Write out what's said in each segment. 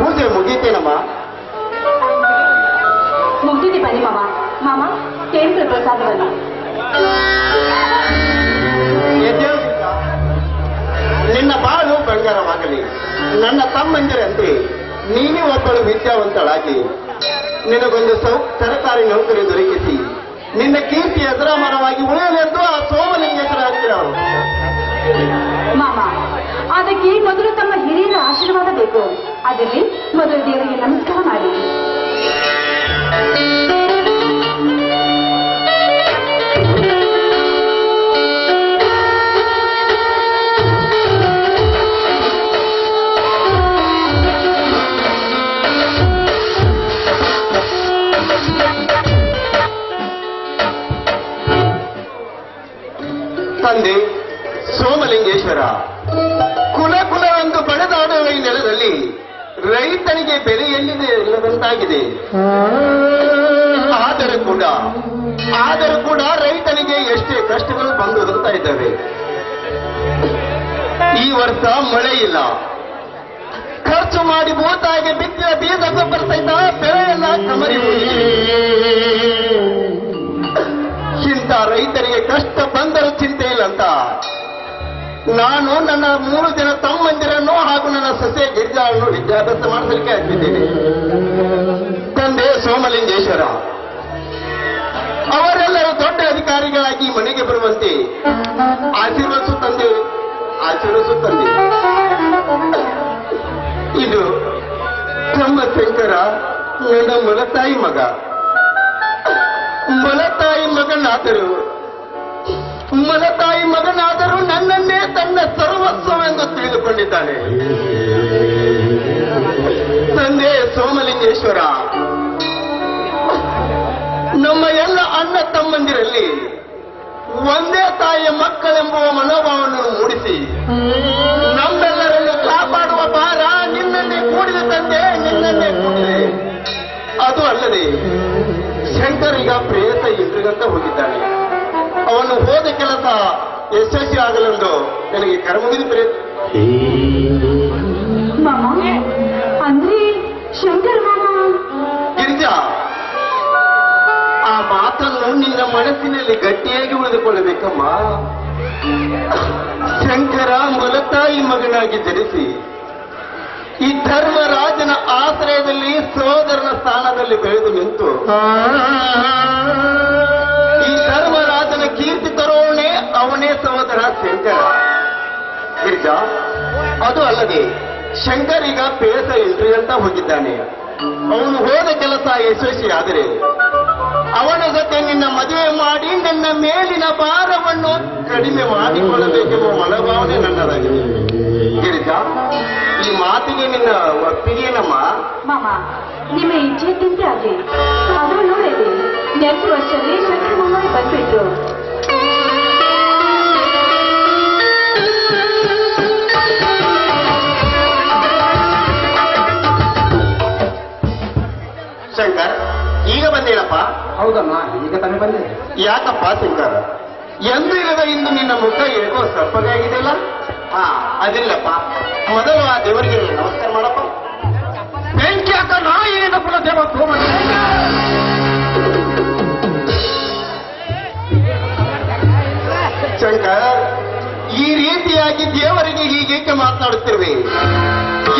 ಪೂಜೆ ಮುಗೀತೇನಮ್ಮ ಮುಗ್ದಿದೆ ಬನ್ನಿ ಮಾಮ. ಮಾಮ ಕೇಂದ್ರ ಎದ್ದೇಳು ನಿನ್ನ ಬಾಳು ಬಂಗಾರವಾಗಲಿ. ನನ್ನ ತಮ್ಮಂದಿರಂತೆ ನೀನೇ ಒಬ್ಬಳು ವಿದ್ಯಾವಂತಳಾಗಿ. ನಿನಗೊಂದು ಸೌ ಸರಕಾರಿ ನೌಕರಿ ದೊರಕಿಸಿ. ನಿನ್ನ ಕೀರ್ತಿ ಎದುರಾಮರವಾಗಿ ಉಳಿಯಲೆಂದು ಆ ಸೋಮಲಿಂಗೇಶ್ವರ ಹತ್ತಿರ ಮಾಮ ಅದಕ್ಕೆ ಮೊದಲು ತಮ್ಮ ಹಿರಿಯರ ಆಶೀರ್ವಾದ ಬೇಕು. ಅದರಲ್ಲಿ ಮೊದಲು ದೇವರಿಗೆ ನಮಸ್ಕಾರ ಮಾಡಿ ವರ್ಷ ಮಳೆ ಇಲ್ಲ. ಖರ್ಚು ಮಾಡಿ ಭೂತಾಗಿ ಬಿತ್ತಿದ ಬೀಜ ಗೊಬ್ಬರ ಸಹಿತ ಬೆಳೆ ಎಲ್ಲ ಕಮರಿ ಇಂಥ ರೈತರಿಗೆ ಕಷ್ಟ ಬಂದರೂ ಚಿಂತೆ ಇಲ್ಲ ಅಂತ ನಾನು ನನ್ನ ಮೂರು ಜನ ತಮ್ಮಂದಿರನ್ನು ಹಾಗೂ ನನ್ನ ಸಸ್ಯ ಗಿರ್ಜಾಳನ್ನು ವಿದ್ಯಾಭ್ಯಾಸ ಮಾಡಿಸಲಿಕ್ಕೆ ಹಾಕಿದ್ದೇನೆ ತಂದೆ ಸೋಮಲಿಂಗೇಶ್ವರ. ಅವರೆಲ್ಲರೂ ದೊಡ್ಡ ಅಧಿಕಾರಿಗಳಾಗಿ ಮನೆಗೆ ಬರುವಂತೆ ಆಶೀರ್ವದಿಸು ತಂದೆ. ಆಶೀರ್ವದಿಸು ತಂದೆ ಇದು ನಮ್ಮ ಶಂಕರ ನನ್ನ ಮೊಲತಾಯಿ ಮಗ. ಮೊಲತಾಯಿ ಮಗನಾದರೂ ಮೊಲತಾಯಿ ಮಗನಾದರೂ ನನ್ನನ್ನೇ ತನ್ನ ಸರ್ವಸ್ವವೆಂದು ತಿಳಿದುಕೊಂಡಿದ್ದಾನೆ. ತಂದೆ ಸೋಮಲಿಂಗೇಶ್ವರ, ನಮ್ಮ ಎಲ್ಲ ಅಣ್ಣ ತಮ್ಮಂದಿರಲ್ಲಿ ಒಂದೇ ತಾಯಿಯ ಮಕ್ಕಳೆಂಬುವ ಮನೋಭಾವವನ್ನು ಮೂಡಿಸಿ. ನಮ್ಮೆಲ್ಲರನ್ನು ಕಾಪಾಡುವ ಭಾರ ನಿನ್ನನ್ನೇ ಕೂಡಿದೆ ತಂದೆ, ನಿನ್ನನ್ನೇ ಕೂಡಿದೆ ಅದು ಅಲ್ಲದೆ, ಶಂಕರ್ ಈಗ ಪ್ರೇತ ಎದುರುಗಂತ ಹೋಗಿದ್ದಾನೆ. ಅವನು ಹೋದ ಕೆಲಸ ಯಶಸ್ವಿ ಆಗಲೆಂದು ನನಗೆ ಕರ್ಮಗಿರಿ ಪ್ರಯತ್ನ ಮಾತನ್ನು ನಿನ್ನ ಮನಸ್ಸಿನಲ್ಲಿ ಗಟ್ಟಿಯಾಗಿ ಉಳಿದುಕೊಳ್ಳಬೇಕಮ್ಮ. ಶಂಕರ ಮೊಲತಾಯಿ ಮಗನಾಗಿ ಜನಿಸಿ, ಈ ಧರ್ಮರಾಜನ ಆಶ್ರಯದಲ್ಲಿ ಸೋದರನ ಸ್ಥಾನದಲ್ಲಿ ಬೆಳೆದು ನಿಂತು, ಈ ಧರ್ಮರಾಜನ ಕೀರ್ತಿ ತರೋಣೆ ಅವನೇ ಸಹೋದರ ಶಂಕರ. ಗಿರಿಜಾ, ಅದು ಅಲ್ಲದೆ ಶಂಕರ್ ಈಗ ಪೇಸ ಇಲ್ರಿ ಅಂತ ಹೋಗಿದ್ದಾನೆ. ಅವನು ಹೋದ ಕೆಲಸ ಯಶಸ್ವಿ ಆದರೆ ಅವನ ಜೊತೆ ನಿನ್ನ ಮದುವೆ ಮಾಡಿ ನನ್ನ ಮೇಲಿನ ಭಾರವನ್ನು ಕಡಿಮೆ ಮಾಡಿಕೊಳ್ಳಬೇಕೆಂಬ ಮನೋಭಾವನೆ ನನ್ನದಾಗಿದೆ. ಗಿರಿಜಾ, ಈ ಮಾತಿಗೆ ನಿನ್ನ ಒಪ್ಪಿಗೆನಮ್ಮ ಮಾಮ, ನಿಮ್ಮ ಇಚ್ಛೆ ತಿಂತೆ ಅದು ನೋಡಿದೆ ನೆಕ್ಸ್ಟ್ ವರ್ಷದಲ್ಲಿ ಶಂಕರ್ ಮಾಮ ಹೌದಮ್ಮ, ಈಗ ತಾನೇ ಬಂದೆ. ಯಾಕಪ್ಪ ಸಿಂಗಾರ ಎಂದು ಇಲ್ಲದ ಇಂದು ನಿನ್ನ ಮುಖ ಏಕೋ ಸಪ್ಪಗಾಗಿದೆಯಲ್ಲ ಹಾ, ಅದಿಲ್ಲಪ್ಪ. ಮೊದಲು ಆ ದೇವರಿಗೆ ನಮಸ್ಕಾರ ಮಾಡಪ್ಪ. ಬೆಂಕಿ ಹಾಕ ನಾಯಿನಿಂದ ಕುಲದೇವ ದೇವ ಶಂಕರ್, ಈ ರೀತಿಯಾಗಿ ದೇವರಿಗೆ ಹೀಗೇಕೆ ಮಾತನಾಡುತ್ತಿರುವೆ?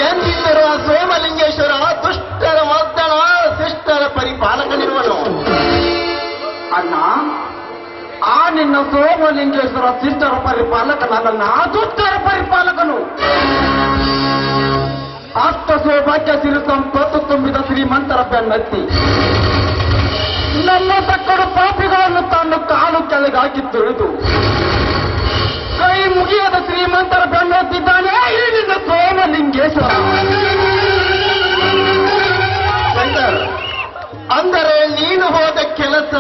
ಎಂದಿದ್ದರೂ ಆ ಸೋಮಲಿಂಗೇಶ್ವರ ದುಷ್ಟರ ಮಾತಾಡ ಶಿಷ್ಟರ ಪರಿಪಾಲಕನಿರುವನು ನಿನ್ನ ಸೋಮಲಿಂಗೇಶ್ವರ ಶಿಷ್ಟರ ಪರಿಪಾಲಕನಾದಲ್ಲ ಆ ದುಷ್ಟರ ಪರಿಪಾಲಕನು. ಅಷ್ಟ ಸೌಭಾಗ್ಯ ಸಿರಿ ಸಂಪತ್ತು ತುಂಬಿದ ಶ್ರೀಮಂತರ ಬೆನ್ನತ್ತಿ. ನನ್ನ ತಕ್ಕಡು ಪಾಪಿಗಳನ್ನು ತನ್ನ ಕಾಲು ಕೆಳಗಾಗಿ ತುಳಿದು. ಕೈ ಮುಗಿಯದ ಶ್ರೀಮಂತರ ಬೆನ್ನತ್ತಿದ್ದಾನೆ ಈ ನಿನ್ನ ಸೋಮಲಿಂಗೇಶ್ವರ ಅಂದರೆ ನೀನು ಹೋದ ಕೆಲಸ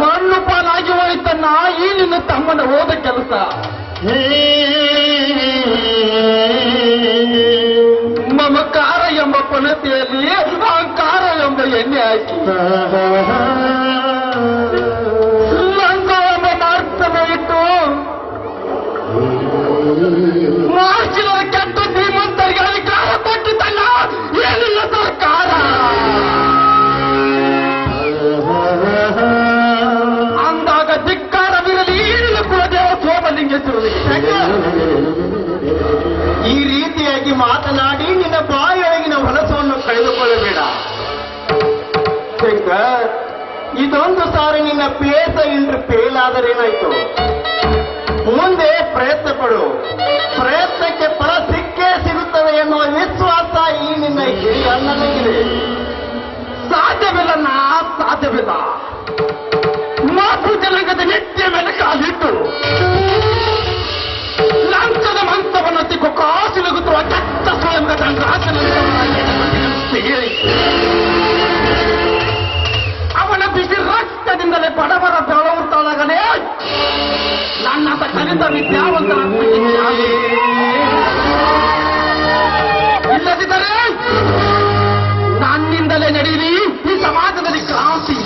ಮಣ್ಣು ಪಾಲಾಗಿ ಹೋಯ್ತನ್ನ ಈ ನಿನ್ನ ತಮ್ಮನ ಹೋದ ಕೆಲಸ ಮಮಕಾರ ಎಂಬ ಪಣತಿಯಲ್ಲಿ ಅಹಂಕಾರ ಎಂಬ ಎಣ್ಣೆ ಹಾಕಿ ಲಂಗ ಎಂಬ ಮಾರ್ತನೆ ಇಟ್ಟು ಮಾರ್ಚಿನ ಸಾರಿ ನಿನ್ನ ಪ್ಲೇಸ ಇಲ್ರಿ ಫೇಲ್ ಆದರೆ ಏನಾಯ್ತು? ಮುಂದೆ ಪ್ರಯತ್ನ ಪಡು. ಪ್ರಯತ್ನಕ್ಕೆ ಫಲ ಸಿಕ್ಕೇ ಸಿಗುತ್ತದೆ ಎನ್ನುವ ವಿಶ್ವಾಸ ಈ ನಿನ್ನ ಹಿರಿಯ ಅಣ್ಣನಿಗಿದೆ. ಸಾಧ್ಯವಿಲ್ಲ ನಾ ಸಾಧ್ಯವಿಲ್ಲ. ನನ್ನಂತ ಕಲಿತ ವಿದ್ಯಾವಂತರ ಇಲ್ಲದಿದ್ದರೆ ನನ್ನಿಂದಲೇ ಈ ಸಮಾಜದಲ್ಲಿ ಕ್ರಾಂತಿ.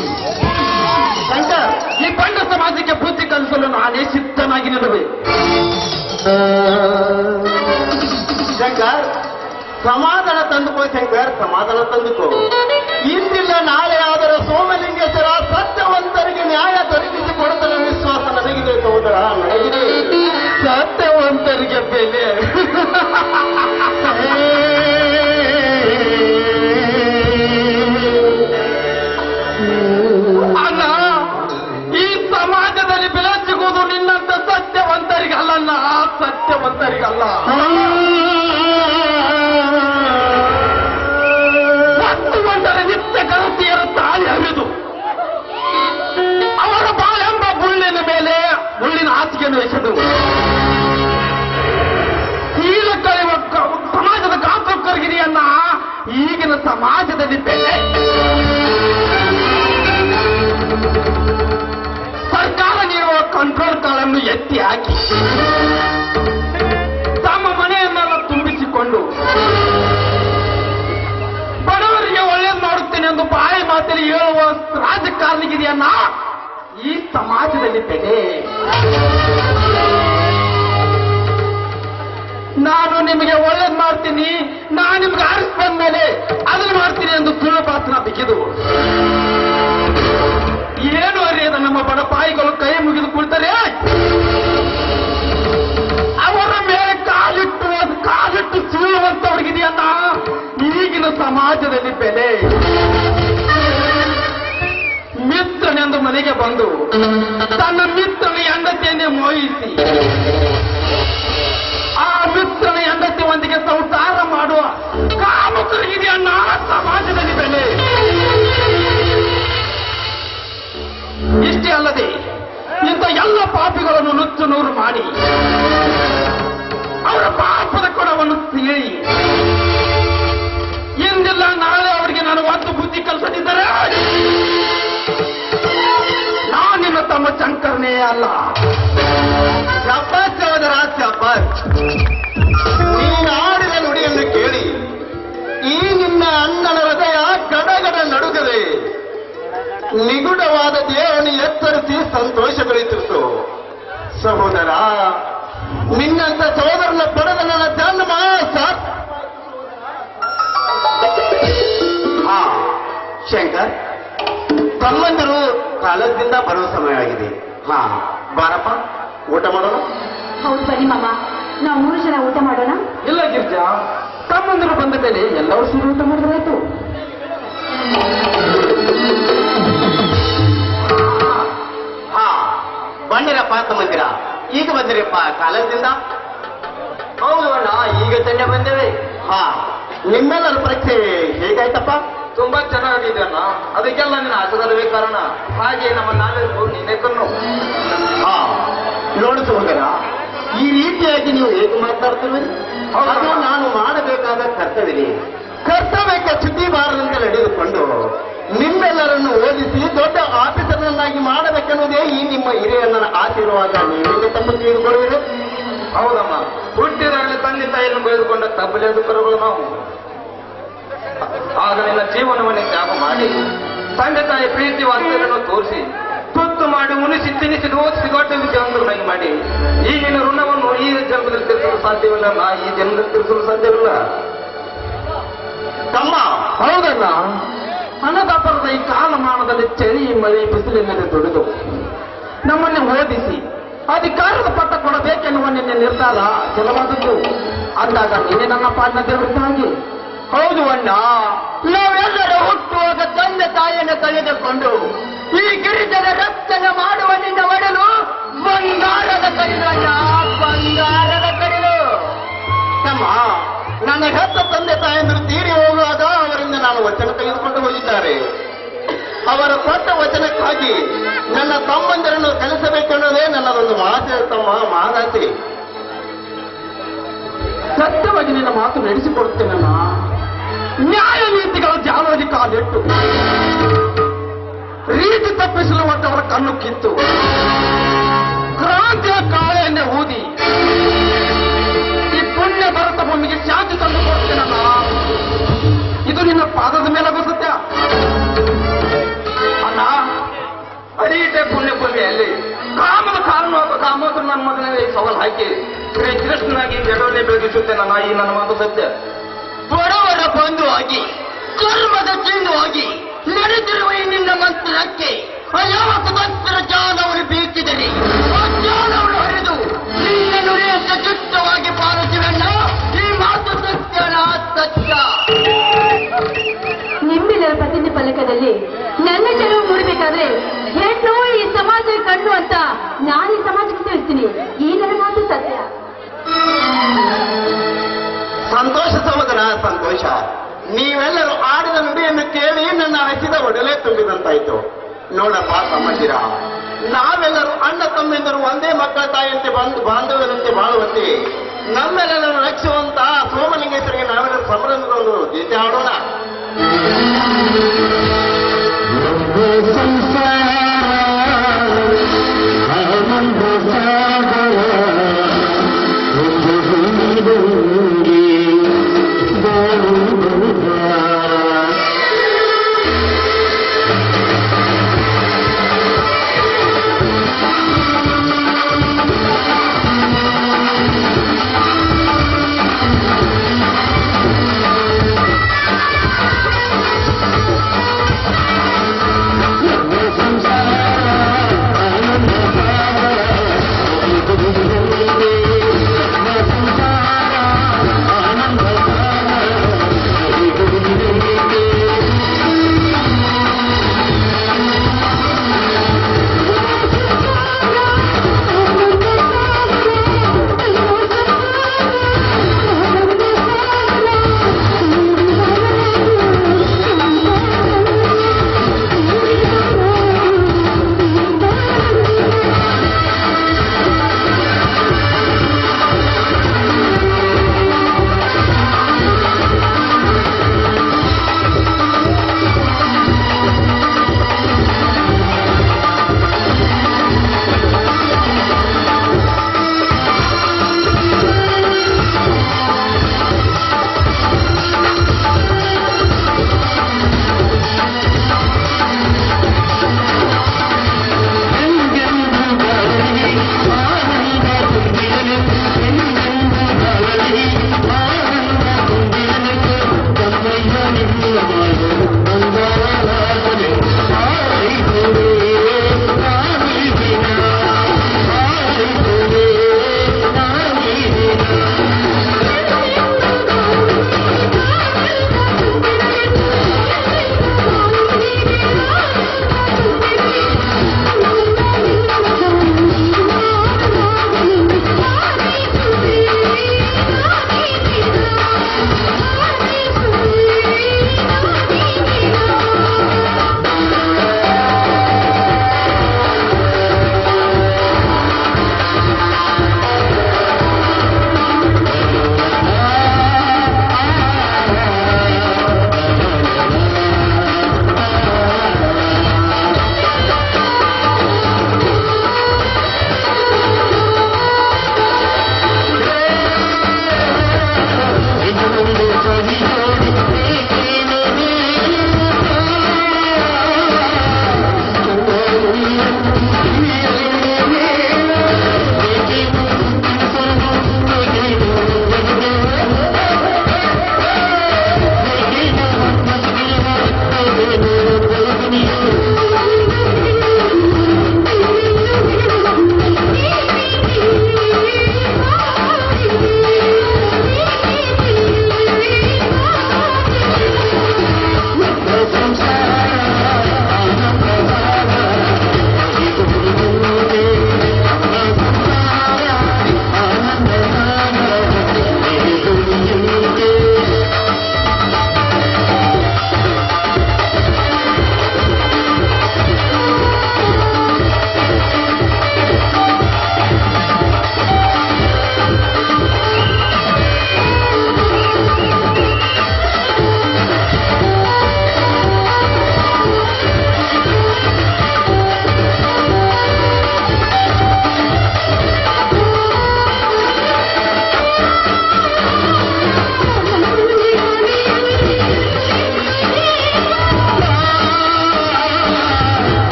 ಶಂಕರ್, ಈ ಬಂಡ ಸಮಾಜಕ್ಕೆ ಬುದ್ಧಿ ಕಲಿಸಲು ನಾನೇ ಸಿದ್ಧನಾಗಿ ಶಂಕರ್ ಸಮಾಧಾನ ತಂದುಕೋ ಬೇರೆ ಸಮಾಧಾನ ತಂದುಕೋ. ಇಂದಿಲ್ಲ ನಾಳೆ ಆದರೆ ಸೋಮಲಿಂಗೇಶ್ವರ ಸತ್ಯವಂತರಿಗೆ ನ್ಯಾಯ ದೊರಕಿಸಿ ಕೊಡುತ್ತದೆ ವಿಶ್ವಾಸ ನನಗಿದೆ ಸಹೋದರ ಸತ್ಯವಂತರಿಗೆ ಬೆಲೆ. ಅಣ್ಣ, ಈ ಸಮಾಜದಲ್ಲಿ ಬೆಲೆ ಸಿಗುವುದು ನಿನ್ನಂತ ಸತ್ಯವಂತರಿಗಲ್ಲ ಸತ್ಯವಂತರಿಗಲ್ಲ. ಸಮಾಜದ ಈಗಿನ ಸಮಾಜದಲ್ಲಿ ಬೆಲೆ. ಸರ್ಕಾರ ನೀಡುವ ಕಂಟ್ರೋಲ್ ಕಾಳನ್ನು ಎತ್ತಿ ಹಾಕಿ. ತಮ್ಮ ಮನೆಯನ್ನೆಲ್ಲ ತುಂಬಿಸಿಕೊಂಡು. ಬಡವರಿಗೆ ಒಳ್ಳೇದು ಮಾಡುತ್ತೇನೆ ಎಂದು ಬಾಯಿ ಮಾತಲ್ಲಿ ಹೇಳುವ ರಾಜಕಾರಣಿಗಿದೆಯನ್ನ ಈ ಸಮಾಜದಲ್ಲಿ ಬೆಲೆ ನಾನು ನಿಮಗೆ ಒಳ್ಳೇದ್ ಮಾಡ್ತೀನಿ, ನಾನು ನಿಮ್ಗೆ ಬಂದ ಮೇಲೆ ಅದನ್ನು ಮಾಡ್ತೀನಿ ಎಂದು ಸುಳ್ಳು ಪಾತ್ರ ಬಿಗಿದು. ಏನು ಅರಿಯದ ನಮ್ಮ ಬಡ ಬಾಯಿಗಳು ಕೈ ಮುಗಿದು ಕುಳಿತರೆ? ಅವರ ಮೇಲೆ ಕಾಲಿಟ್ಟು ಕಾಲಿಟ್ಟು ಸುಳ್ಳುವಂತವ್ರಿಗಿದೆಯಲ್ಲ ಈಗಿನ ಸಮಾಜದಲ್ಲಿ ಬೆಲೆ. ಮಿತ್ರನೆಂದು ಮನೆಗೆ ಬಂದು ತನ್ನ ಮಿತ್ರನ ಹೆಂಡತಿಯನ್ನೇ ಮೋಹಿಸಿ, ಆ ಮಿತ್ರನ ಹೆಂಡತಿ ಒಂದಿಗೆ ಸಂಸಾರ ಮಾಡುವ ಅನ್ನ ಸಮಾಜದಲ್ಲಿ ಬೆಲೆ. ಇಷ್ಟೇ ಅಲ್ಲದೆ ಇಂಥ ಎಲ್ಲ ಪಾಪಿಗಳನ್ನು ನುಚ್ಚು ನೂರು ಮಾಡಿ ಸಂತೋಷಗೊಳಿಸಿತು ಸಹೋದರ ನಿನ್ನಂತ ಸಹೋದರನ ಪಡೆದ ನನ್ನ ಜನ್ಮ ಹಾ ಶಂಕರ್ ತಮ್ಮಂದರು ಕಾಲದಿಂದ ಬರುವ ಆಗಿದೆ. ಹಾ ಬಾರಪ್ಪ ಊಟ ಮಾಡೋಣ? ಹೌದು ಬನ್ನಿ ಮಾಮ ನಾವು ಮೂರು ಜನ ಊಟ ಮಾಡೋಣ? ಇಲ್ಲ ಗಿರ್ಜಾ ತಮ್ಮಂದರು ಬಂದ ಮೇಲೆ ಎಲ್ಲರೂ ಸೇರಿ ಊಟ ಮಾಡಿದ್ರಾಯ್ತು ಬಂದಿರಪ್ಪ ಮಂದಿರ ಈಗ ಬಂದಿರಪ್ಪ ಕಾಲದಿಂದ? ಹೌದು ಅಣ್ಣ ಈಗ ತಂದೆ ಬಂದೇವೆ. ಹಾ ನಿಮ್ಮೆಲ್ಲರ ಪರೀಕ್ಷೆ ಹೇಗಾಯ್ತಪ್ಪ? ತುಂಬಾ ಚೆನ್ನಾಗಿದೆ ಅಣ್ಣ. ಅದಕ್ಕೆಲ್ಲ ನಿನ್ನ ಆಶೀರ್ವಾದವೇ ಕಾರಣ. ಹಾಗೆ ನಮ್ಮ ನಾವೆಲ್ಲರೂ ನಿನ್ನೆ ಕಣ್ಣು. ಹಾ ನೋಡು ಸಹೋದರ ಈ ರೀತಿಯಾಗಿ ನೀವು ಹೇಗೆ ಮಾತಾಡ್ತೀವಿ. ಅದು ನಾನು ಮಾಡಬೇಕಾದ ಕರ್ತವ್ಯ ಕರ್ತವ್ಯಕ್ಕೆ ಚ್ಯುತಿ ಬಾರದಂತೆ ನಡೆದುಕೊಂಡು ನಿಮ್ಮೆಲ್ಲರನ್ನು ಓದಿಸಿ ದೊಡ್ಡ ಆಫೀಸರ್ನನ್ನಾಗಿ ಮಾಡಬೇಕೆನ್ನುವುದೇ ಈ ನಿಮ್ಮ ಹಿರಿಯಣ್ಣನ ಆಶೀರ್ವಾದ. ನೀವೇನು ತಮ್ಮ ತಿಳಿದುಕೊಳ್ಳುವಿರಿ ಹೌದಮ್ಮ. ಹುಟ್ಟಿದಾಗಲೇ ತಂದೆ ತಾಯಿಯನ್ನು ಬೈದುಕೊಂಡ ತಬ್ಬಲೆದು ಕರುಗಳು ನಾವು. ಆಗ ನಿನ್ನ ಜೀವನವನ್ನು ತ್ಯಾಗ ಮಾಡಿ, ತಂದೆ ತಾಯಿ ಪ್ರೀತಿ ವಾತ್ಸಲ್ಯವನ್ನು ತೋರಿಸಿ, ತುತ್ತು ಮಾಡಿ, ಉಣಿಸಿ ತಿನ್ನಿಸಿ ಓದಿಸಿ ದೊಡ್ಡ ವಿದ್ಯಾವಂತರನ್ನಾಗಿ ಮಾಡಿ ಈಗಿನ ಋಣವನ್ನು ಈ ಜನ್ಮದಲ್ಲಿ ತಿಳಿಸಲು ಸಾಧ್ಯವಿಲ್ಲ, ನಾ ಈ ಜನ್ಮದಲ್ಲಿ ತಿಳಿಸಲು ಸಾಧ್ಯವಿಲ್ಲ. ತಮ್ಮ. ಹೌದಲ್ಲ ಹಣದಾಪರದ ಈ ಕಾಲಮಾನದಲ್ಲಿ ಚಳಿ ಮಳೆ ಬಿಸಿಲಿನಲ್ಲಿ ದುಡಿದು ನಮ್ಮನ್ನು ಓದಿಸಿ ಅಧಿಕಾರದ ಪಟ್ಟ ಕೊಡಬೇಕೆನ್ನುವ ನಿನ್ನ ನಿರ್ಧಾರ ಕೆಲವಾದದ್ದು ಅಂದಾಗ ನೀನೇ ನನ್ನ ಪಾಲಿನ ದೇವರಿದ್ದಾಗಿ ಹೌದು ಅಣ್ಣ. ನಾವೆಲ್ಲರೂ ಹುಟ್ಟುವಾಗ ತಂದೆ ತಾಯಿಯನ್ನು ಕಳೆದುಕೊಂಡು ಈ ಗಿರಿಜನ ರಕ್ಷಣೆ ಮಾಡುವ ನಿನ್ನ ಒಡಲು ಬಂಗಾರದ ಕಡಿದ ಬಂಗಾರದ ಕಡಿಲು ತಮ್ಮ ನನ್ನ ಹೆತ್ತ ತಂದೆ ತಾಯಂದಿರು ತೀರಿ ಹೋಗುವಾಗ ಅವರಿಂದ ನಾನು ವಚನ ತೆಗೆದುಕೊಂಡು ಹೋಗಿದ್ದಾರೆ. ಅವರ ಕೊಟ್ಟ ವಚನಕ್ಕಾಗಿ ನನ್ನ ತಮ್ಮಂದಿರನ್ನು ಕಲಿಸಬೇಕೆನ್ನುವುದೇ ನನ್ನದೊಂದು ಮಾತೆ ತಮ್ಮ ಮಾದಾತಿ ಸತ್ಯವಾಗಿ ನಿನ್ನ ಮಾತು ನಡೆಸಿಕೊಡುತ್ತೇನೆ ನ್ಯಾಯ ನೀತಿಗಳ ಜಾಲೋಜಿ ಕಾಲಿಟ್ಟು. ರೀತಿ ತಪ್ಪಿಸಲು ಅವರ ಕಣ್ಣು ಕಿತ್ತು. ಕ್ರಾಂತಿಯ ಕಾಳೆಯನ್ನೇ ಊದಿ. ಭೂಮಿಯಲ್ಲಿ ಕಾಮದ ಕಾರಣ ಕಾಮೋದ್ರ ನನ್ನ ಮಗನಿಗೆ ಸವಾಲು ಹಾಕಿ ಶ್ರೀ ಕೃಷ್ಣನಾಗಿ ಜಡವನ್ನೇ ಬೆಳಗಿಸುತ್ತೇನಲ್ಲ ಈ ನನ್ನ ಮಾತು ಸತ್ಯ. ಬಡವರ ಬಂಧು ಆಗಿ ಕರ್ಮದ ಚೆಂದು ಆಗಿ ನಡೆದಿರುವ ನಿನ್ನ ಮಂತ್ರಕ್ಕೆ ಯಾವ ಕುತಂತ್ರ ಜಾಲವರು ಬೀಳ್ತಿದರೆ ಆ ಜಾನವರು ಹರಿದು ನಿನ್ನ ನುಡಿಯ ಚುಟ್ಟವಾಗಿ ಪಾಲಿಸುವೆಣ್ಣ ಈ ಮಾತು ಸತ್ಯನ ಸತ್ಯ. ನಿಮ್ಮೆಲ್ಲರ ಪ್ರತಿಜ್ಞೆ ಫಲಕದಲ್ಲಿ ನನ್ನ ಚೆಲುವು ಮೂಡಬೇಕಾದ್ರೆ ಹೆಣ್ಣು ಈ ಸಮಾಜ ಕಣ್ಣು ಅಂತ ನಾನು ಈ ಸಮಾಜಕ್ಕೆ ತಿಳಿಸ್ತೀನಿ ಈ ನನ್ನ ಮಾತು ಸತ್ಯ ಸಂತೋಷ ಸಹೋದರ, ಸಂತೋಷ. ನೀವೆಲ್ಲರೂ ಆಡಿದ ನುಡಿಯನ್ನು ಕೇಳಿ ನನ್ನ ಹಸಿದ ಒಡಲೆ ತುಂಬಿದಂತಾಯ್ತು. ನೋಡಪ್ಪ, ತಮ್ಮಂದಿರ. ನಾವೆಲ್ಲರೂ ಅಣ್ಣ, ತಮ್ಮೆಂದರು ಒಂದೇ ಮಕ್ಕಳ ತಾಯಿಯಂತೆ ಬಂದು ಬಾಂಧವ್ಯರಂತೆ ಬಾಳುವಂತೆ ನಮ್ಮೆಲ್ಲರನ್ನು ರಕ್ಷುವಂತ ಸೋಮಲಿಂಗೇಶ್ವರಿಗೆ ನಾವೆಲ್ಲರೂ ಸಂಭ್ರಮದ ಒಂದು ಗೀತೆ ಆಡೋಣ. ಸಂಸಾರ